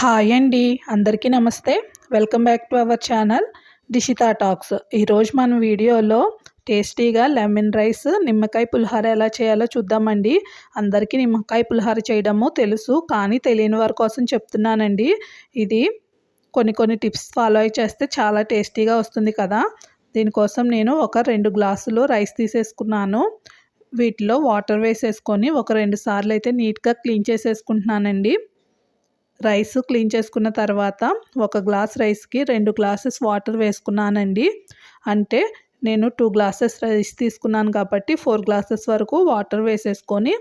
Hi అండి అందరికీ నమస్తే. Welcome back to our channel Dishita talks. ఈరోజు మన వీడియోలో టేస్టీగా లెమన్ రైస్ నిమ్మకాయ పులిహోర ఎలా చేయాలో చూద్దామండి. అందరికీ నిమ్మకాయ పులిహోర చేయడము తెలుసు కానీ తెలియని వారి కోసం చెప్తున్నానండి. ఇది కొన్ని కొన్ని టిప్స్ ఫాలో చేస్తే చాలా టేస్టీగా వస్తుంది కదా. దీనికోసం నేను ఒక రెండు గ్లాసులు రైస్ తీసేసుకున్నాను. వీటిలో వాటర్ వేసేసుకొని ఒక రెండు సార్లు అయితే నీట్గా క్లీన్ చేసేసుకుంటున్నానండి. రైస్ క్లీన్ చేసుకున్న తర్వాత ఒక గ్లాస్ రైస్కి రెండు గ్లాసెస్ వాటర్ వేసుకున్నానండి. అంటే నేను టూ గ్లాసెస్ రైస్ తీసుకున్నాను కాబట్టి ఫోర్ గ్లాసెస్ వరకు వాటర్ వేసేసుకొని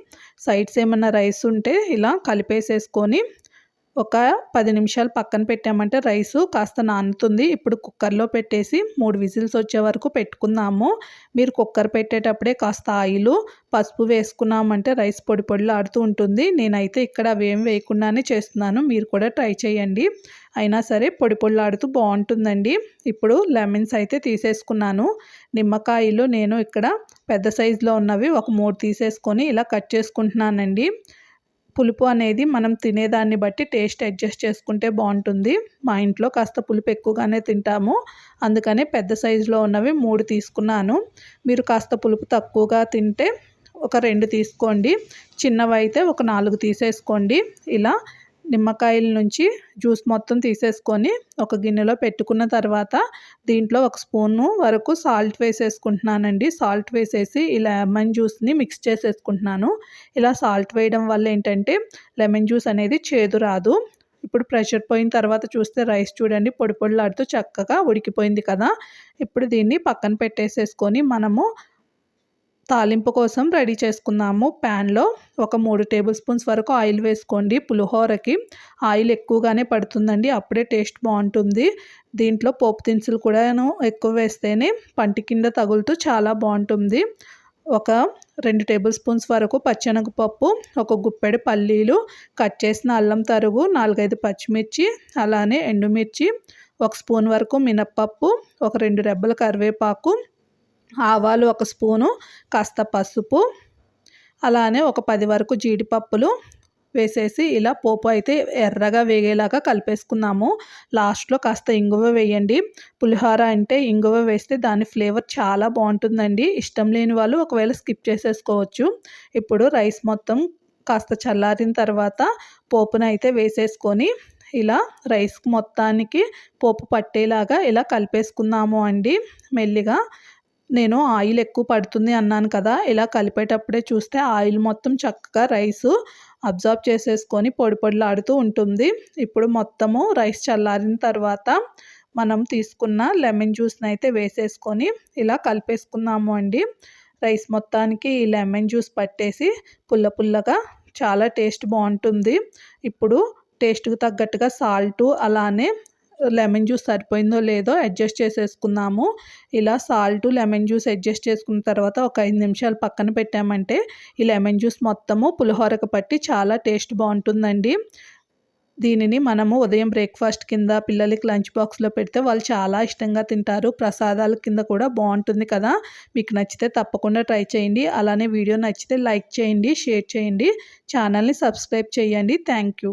సైడ్స్ ఏమైనా రైస్ ఉంటే ఇలా కలిపేసేసుకొని ఒక పది నిమిషాలు పక్కన పెట్టామంటే రైసు కాస్త నానుతుంది. ఇప్పుడు కుక్కర్లో పెట్టేసి మూడు విజిల్స్ వచ్చే వరకు పెట్టుకుందాము. మీరు కుక్కర్ పెట్టేటప్పుడే కాస్త ఆయిల్ పసుపు వేసుకున్నామంటే రైస్ పొడి పొడిలో ఆడుతూ ఉంటుంది. నేనైతే ఇక్కడ అవేం వేయకుండానే చేస్తున్నాను. మీరు కూడా ట్రై చేయండి. అయినా సరే పొడి పొడిలాడుతూ బాగుంటుందండి. ఇప్పుడు లెమన్స్ అయితే తీసేసుకున్నాను. నిమ్మకాయలు నేను ఇక్కడ పెద్ద సైజులో ఉన్నవి ఒక మూడు తీసేసుకొని ఇలా కట్ చేసుకుంటున్నానండి. పులుపు అనేది మనం తినేదాన్ని బట్టి టేస్ట్ అడ్జస్ట్ చేసుకుంటే బాగుంటుంది. మా ఇంట్లో కాస్త పులుపు ఎక్కువగానే తింటాము. అందుకనే పెద్ద సైజులో ఉన్నవి మూడు తీసుకున్నాను. మీరు కాస్త పులుపు తక్కువగా తింటే ఒక రెండు తీసుకోండి. చిన్నవి అయితే ఒక నాలుగు తీసేసుకోండి. ఇలా నిమ్మకాయల నుంచి జ్యూస్ మొత్తం తీసేసుకొని ఒక గిన్నెలో పెట్టుకున్న తర్వాత దీంట్లో ఒక స్పూను వరకు సాల్ట్ వేసేసుకుంటున్నానండి. సాల్ట్ వేసేసి ఈ లెమన్ జ్యూస్ని మిక్స్ చేసేసుకుంటున్నాను. ఇలా సాల్ట్ వేయడం వల్ల ఏంటంటే లెమన్ జ్యూస్ అనేది చేదు రాదు. ఇప్పుడు ప్రెషర్ పోయిన తర్వాత చూస్తే రైస్ చూడండి పొడి పొడిలాడుతూ చక్కగా ఉడికిపోయింది కదా. ఇప్పుడు దీన్ని పక్కన పెట్టేసేసుకొని మనము తాలింపు కోసం రెడీ చేసుకున్నాము. ప్యాన్లో ఒక మూడు టేబుల్ స్పూన్స్ వరకు ఆయిల్ వేసుకోండి. పులిహోరకి ఆయిల్ ఎక్కువగానే పడుతుందండి. అప్పుడే టేస్ట్ బాగుంటుంది. దీంట్లో పోపు దినుసులు కూడాను ఎక్కువ వేస్తేనే పంటి కింద తగులుతూ చాలా బాగుంటుంది. ఒక రెండు టేబుల్ స్పూన్స్ వరకు పచ్చెనగపప్పు ఒక గుప్పెడు పల్లీలు కట్ చేసిన అల్లం తరుగు నాలుగైదు పచ్చిమిర్చి అలానే ఎండుమిర్చి ఒక స్పూన్ వరకు మినప్పప్పు ఒక రెండు రెబ్బల కరివేపాకు ఆవాలు ఒక స్పూను కాస్త పసుపు అలానే ఒక పది వరకు జీడిపప్పులు వేసేసి ఇలా పోపు అయితే ఎర్రగా వేగేలాగా కలిపేసుకున్నాము. లాస్ట్లో కాస్త ఇంగువ వేయండి. పులిహోర అంటే ఇంగువ వేస్తే దాని ఫ్లేవర్ చాలా బాగుంటుందండి. ఇష్టం లేని వాళ్ళు ఒకవేళ స్కిప్ చేసేసుకోవచ్చు. ఇప్పుడు రైస్ మొత్తం కాస్త చల్లారిన తర్వాత పోపునైతే వేసేసుకొని ఇలా రైస్ మొత్తానికి పోపు పట్టేలాగా ఇలా కలిపేసుకున్నాము అండి. మెల్లిగా నేను ఆయిల్ ఎక్కువ పడుతుంది అన్నాను కదా ఇలా కలిపేటప్పుడే చూస్తే ఆయిల్ మొత్తం చక్కగా రైసు అబ్జార్బ్ చేసేసుకొని పొడి పొడిలాడుతూ ఉంటుంది. ఇప్పుడు మొత్తము రైస్ చల్లారిన తర్వాత మనం తీసుకున్న లెమన్ జ్యూస్ని అయితే వేసేసుకొని ఇలా కలిపేసుకున్నాము అండి. రైస్ మొత్తానికి ఈ లెమన్ జ్యూస్ పట్టేసి పుల్ల పుల్లగా చాలా టేస్ట్ బాగుంటుంది. ఇప్పుడు టేస్ట్కి తగ్గట్టుగా సాల్టు అలానే లెమన్ జ్యూస్ సరిపోయిందో లేదో అడ్జస్ట్ చేసేసుకున్నాము. ఇలా సాల్ట్ లెమన్ జ్యూస్ అడ్జస్ట్ చేసుకున్న తర్వాత ఒక ఐదు నిమిషాలు పక్కన పెట్టామంటే ఈ లెమన్ జ్యూస్ మొత్తము పులిహోరకు పట్టి చాలా టేస్ట్ బాగుంటుందండి. దీనిని మనము ఉదయం బ్రేక్ఫాస్ట్ కింద పిల్లలకి లంచ్ బాక్స్లో పెడితే వాళ్ళు చాలా ఇష్టంగా తింటారు. ప్రసాదాల కింద కూడా బాగుంటుంది కదా. మీకు నచ్చితే తప్పకుండా ట్రై చేయండి. అలానే వీడియో నచ్చితే లైక్ చేయండి షేర్ చేయండి. ఛానల్ని సబ్స్క్రైబ్ చేయండి. Thank you.